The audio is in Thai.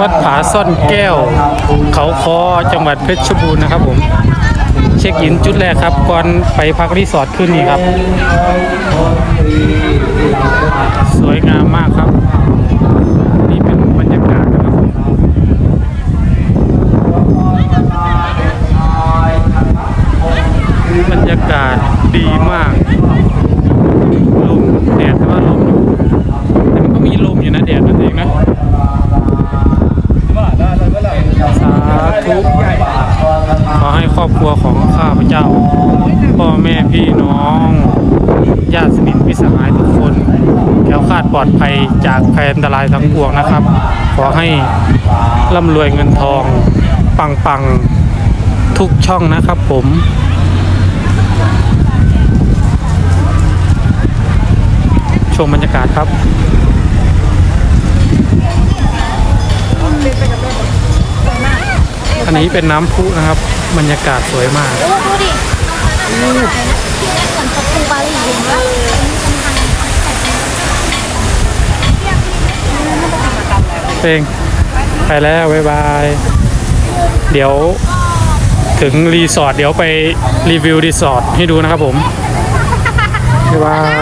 วัดผาซ่อนแก้ว เขาคอจังหวัดเพชรบูรณ์นะครับผม เช็คอินจุดแรกครับ ก่อนไปพักรีสอร์ทคืนนี้ครับ สวยงามมากครับ นี่เป็นบรรยากาศนะครับผมบรรยากาศดีมาก ลมแดดแต่ว่าลมอยู่แต่มันก็มีลมอยู่นะแดดนั่นเองนะ สาธุขอให้ครอบครัวของข้าพเจ้า พ่อแม่พี่น้องญาติสนิทมิสหายทุกคนแคล้วคาดปลอดภัยจากภัยอันตรายทั้งปวงนะครับ ขอให้ร่ำรวยเงินทอง ปังปังทุกช่องนะครับผมชมบรรยากาศครับอันนี้เป็นน้ำพุนะครับ บรรยากาศสวยมาก โอ้ดูดิที่นั่นเหมือนสกูบาลีเห็นปะ เอง ไปแล้วบ๊ายบาย เดี๋ยวถึงรีสอร์ทเดี๋ยวไปรีวิวรีสอร์ทให้ดูนะครับผมบ๊ายบาย